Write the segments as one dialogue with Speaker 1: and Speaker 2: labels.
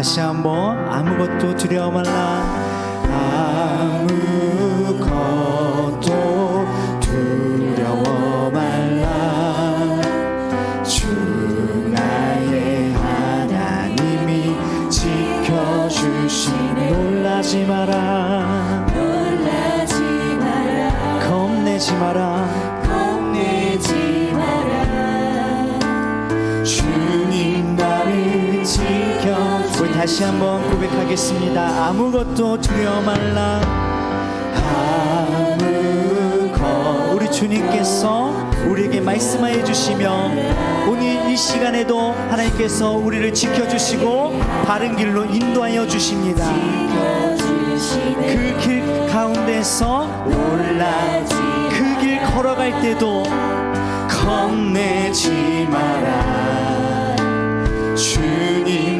Speaker 1: 다시 한번 아무것도 두려워 말라. 아무것도 두려워 말라. 주 나의 하나님이 지켜주시네 놀라지 마라 다시 한번 고백하겠습니다. 아무것도 두려워 말라. 아무것 우리 주님께서 우리에게 말씀하여 주시며 오늘 이 시간에도 하나님께서 우리를 지켜주시고 바른 길로 인도하여 주십니다. 그 길 가운데서 놀라 그 길 걸어갈 때도 겁내지 마라. 주님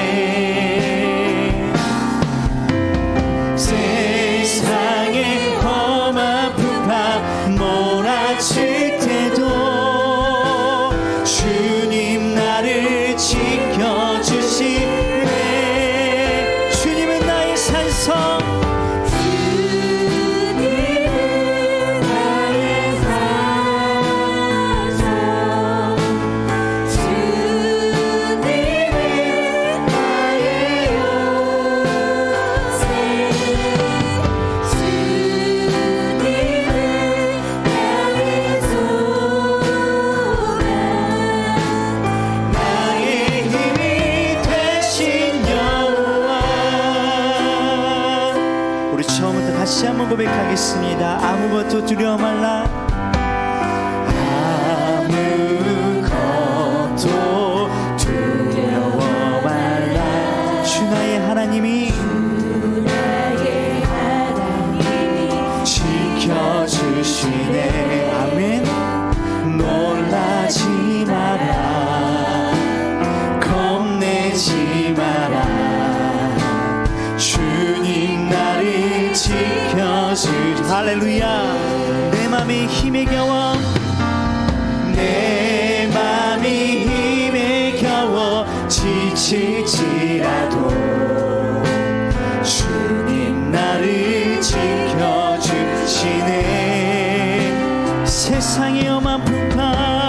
Speaker 1: 겨워 내 맘이 힘에 겨워 지칠지라도 주님 나를 지켜주시네. 세상의 험한 풍파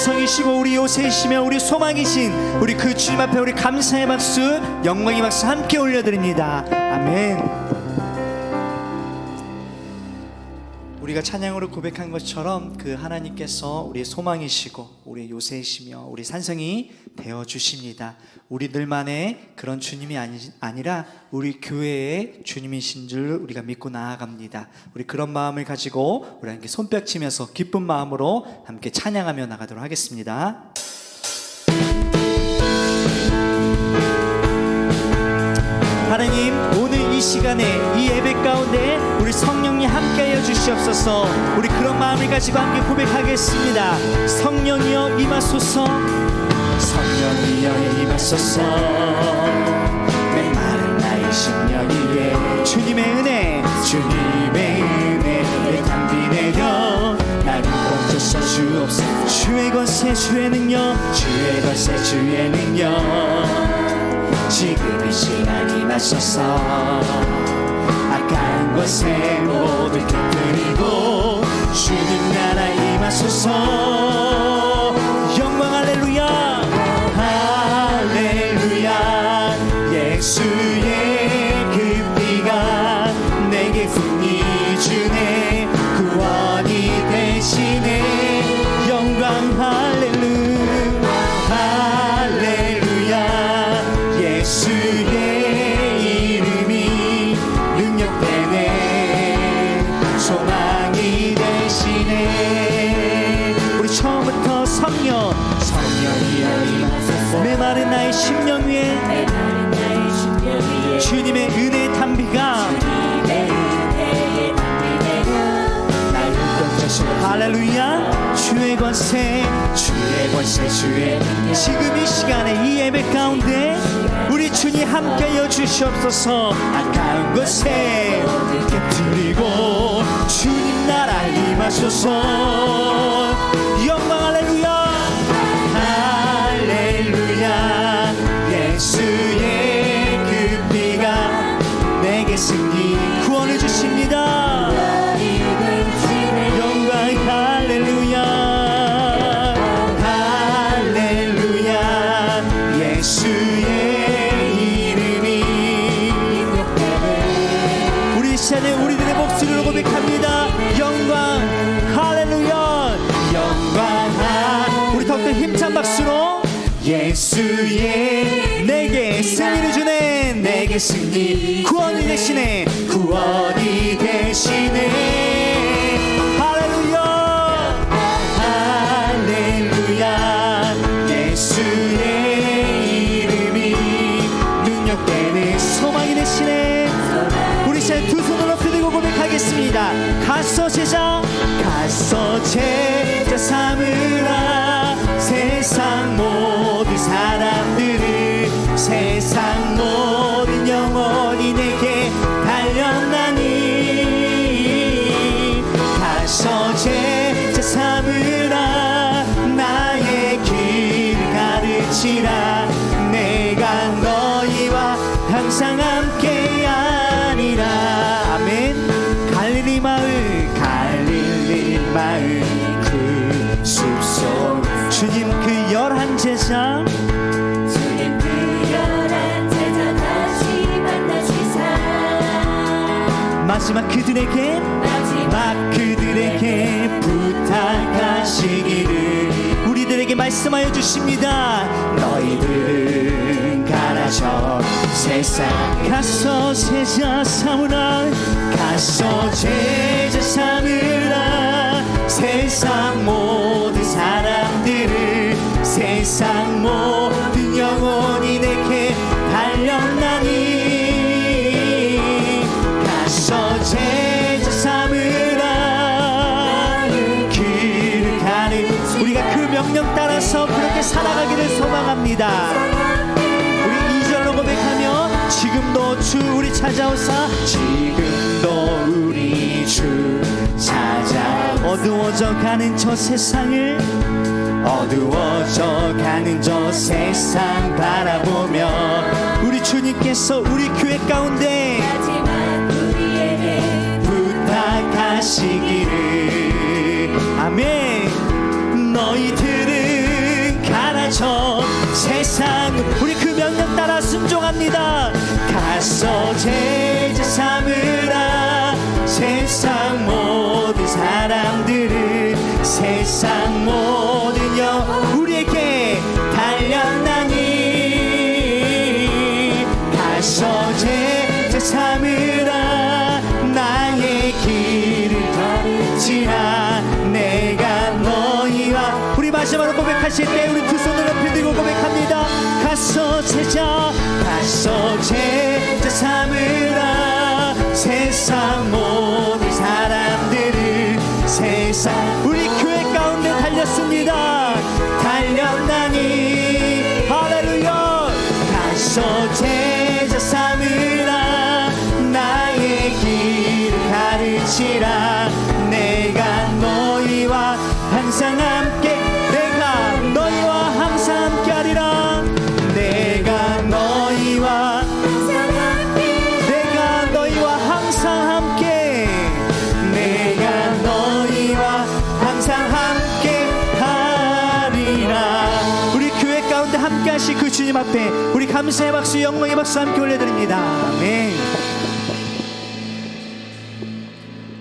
Speaker 1: 산성이시고 우리 요새이시며 우리 소망이신 우리 그 주님 앞에 우리 감사의 박수 영광의 박수 함께 올려드립니다. 아멘 우리가 찬양으로 고백한 것처럼 그 하나님께서 우리의 소망이시고 우리의 요새이시며 우리 산성이 되어 주십니다. 우리들만의 그런 주님이 아니, 아니 라 우리 교회의 주님이신 줄 우리가 믿고 나아갑니다. 우리 그런 마음을 가지고 우리 함께 손뼉 치면서 기쁜 마음으로 함께 찬양하며 나가도록 하겠습니다. 하나님 오늘 이 시간에 이 예배 가운데 우리 성령님 함께하여 주시옵소서. 우리 그런 마음을 가지고 함께 고백하겠습니다. 성령이여 임하소서. 성령이여 임하소서. 메마른 나의 심령 위에 주님의 은혜. 주님의 은혜 담비 내려. 나를 멈춰서 주옵소서. 주의 것에 주의 능력. 주의 것에 주의 능력. 지금 이 시간 임하소서. 악한 것에 모두 처음부터 성령 임하소서 메마른 나의 심령 위에 주님의 은혜의 담비가. 할렐루야. 주의 권세. 주의 권세 주의 지금 이 시간에 이 예배 가운데 우리 주님 함께여 주시옵소서. 아까운 것에 깨뜨리고 주님 임하소서. 영광 승리 구원이 되시네. 구원이 되시네. 할렐루야. 할렐루야. 예수의 이름이 능력 되네. 소망이 되시네. 우리 시간 두 높이 들고 고백하겠습니다. 가서 제자. 가서 제자 가르치라 내가 너희와 항상 함께하리라. 아멘. 갈릴리 마을 갈릴리 마을 그 숲속. 주님 그 열한 제자
Speaker 2: 주님 그 열한 제자 다시 만나시사.
Speaker 1: 마지막 그들에게 말씀하여 주십니다. 너희들은 가라져 세상 가서 제자 삼으라 가서 제자 삼으라. 세상 모든 사람들을 세상 모든 그렇게 살아가기를 소망합니다. 우리 이절로 고백하며 지금도 주 우리 찾아오사 지금도 우리 주 찾아 어두워져 가는 저 세상을 어두워져 가는 저 세상 바라보며 우리 주님께서 우리 교회 가운데
Speaker 2: 마지막 우리에게
Speaker 1: 부탁하시기를. 아멘. 너희들 은 제자처 세상 우리 그 명령 따라 순종합니다. 가서 제자 삼으라. 세상 모든 사람들을 세상 모든 가 감사의 박수 영광의 박수 함께 올려드립니다 아멘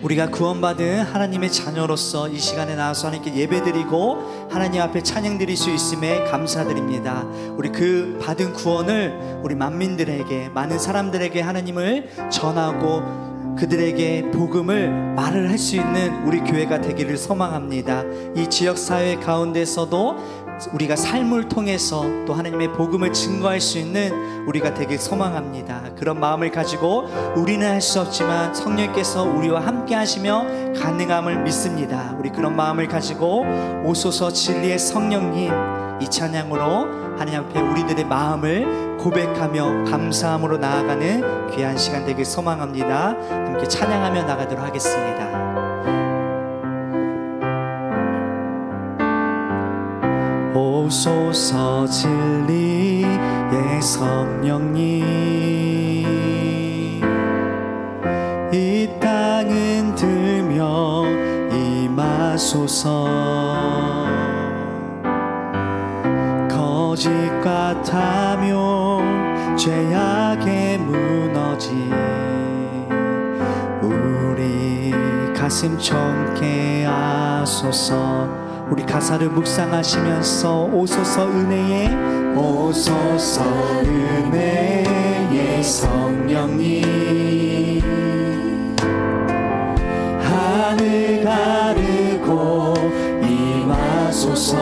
Speaker 1: 우리가 구원받은 하나님의 자녀로서 이 시간에 나와서 하나님께 예배드리고 하나님 앞에 찬양드릴 수 있음에 감사드립니다. 우리 그 받은 구원을 우리 만민들에게 많은 사람들에게 하나님을 전하고 그들에게 복음을 말을 할 수 있는 우리 교회가 되기를 소망합니다. 이 지역 사회 가운데서도 우리가 삶을 통해서 또 하나님의 복음을 증거할 수 있는 우리가 되길 소망합니다. 그런 마음을 가지고 우리는 할 수 없지만 성령께서 우리와 함께 하시며 가능함을 믿습니다. 우리 그런 마음을 가지고 오소서 진리의 성령님 이 찬양으로 하나님 앞에 우리들의 마음을 고백하며 감사함으로 나아가는 귀한 시간 되길 소망합니다. 함께 찬양하며 나가도록 하겠습니다. 오소서 진리의 성령님. 이 땅은 들며 임하소서. 거짓 같아며 죄악에 무너진 우리 가슴 청케 하소서 우리 가사를 묵상하시면서 오소서 은혜에 오소서 은혜의 성령님. 하늘 가르고 임하소서.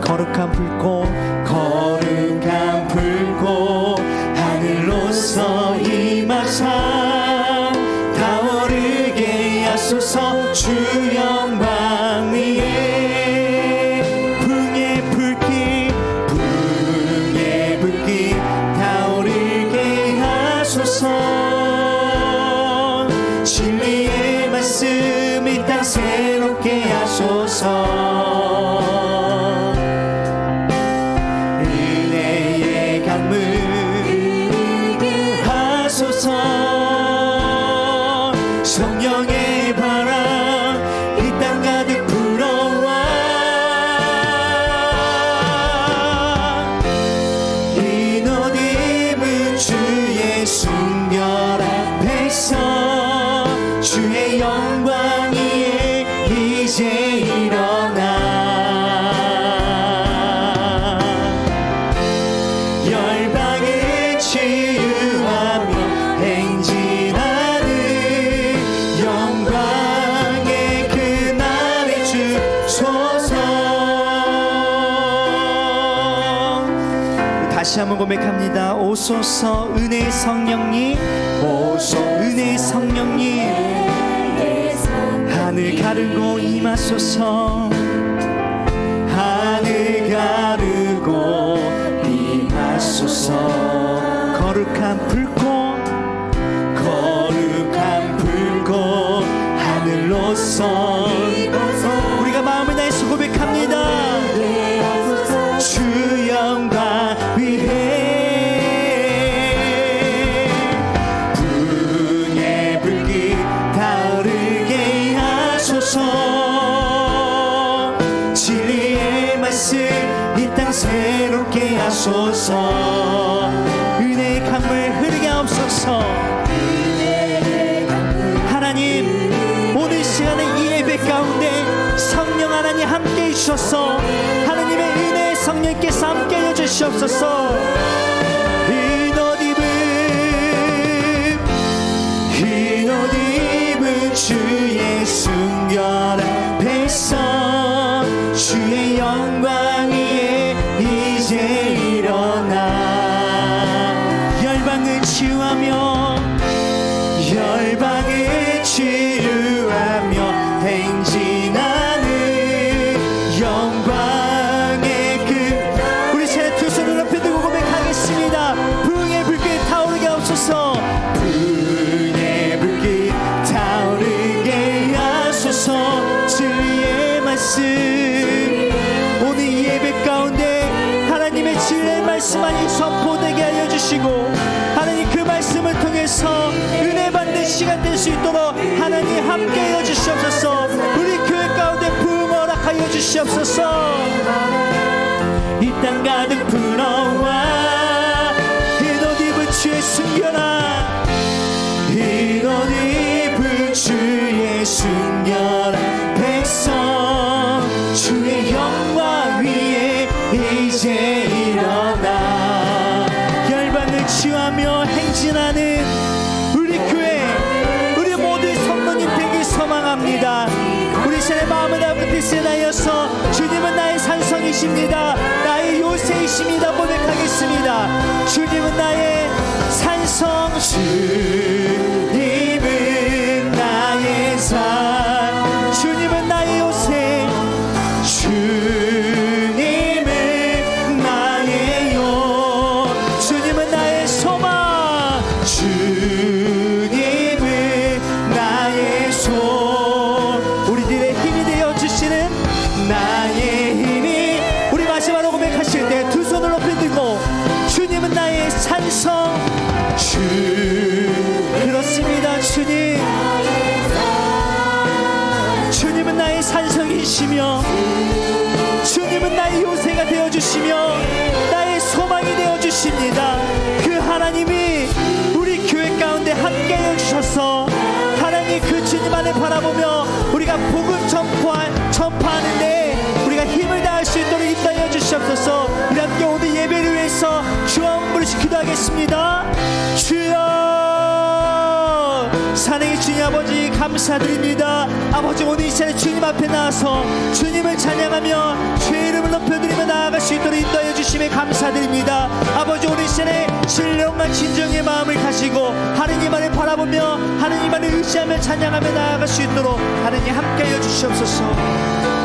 Speaker 1: 거룩한 불꽃 거룩한 불꽃 하늘로서 임하사. 타오르게 하소서 주 고백합니다. 오소서 은혜의 성령님. 은혜의 성령님. 하늘 가르고 임하소서. 하늘 가르고 임하소서. 거룩한 불꽃 거룩한 불꽃 하늘로서 새롭게 하소서. 은혜의 강물 흐르게 하옵소서. 하나님 오늘 시간에 이 예배 가운데 성령 하나님 함께 해주셔서. 하나님의 은혜의 성령께서 함께 해주시옵소서. 주의 순결한 백성 주의 영광 주시옵소서 이 땅 가득 불 뜻에 다여서 주님은 나의 산성이십니다. 나의 요새이십니다. 고백하겠습니다. 주님은 나의 산성 주님은 나의 산 안에 바라보며 우리가 복음 전파, 전파하는데 우리가 힘을 다할 수 있도록 인도하여 주시옵소서. 우리 함께 오늘 예배를 위해서 주와 부르시 기도하겠습니다. 주여 사랑의 주님 아버지 감사드립니다. 아버지 오늘 이 시간에 주님 앞에 나와서 주님을 찬양하며 주의 이름을 높여드리며 나아갈 수 있도록 인도하여 주심에 감사드립니다. 아버지 오늘 이 시간에 신령과 진정의 마음을 가지고 하느님 안을 바라보며 하느님 안을 의지하며 찬양하며 나아갈 수 있도록 하느님 함께하여 주시옵소서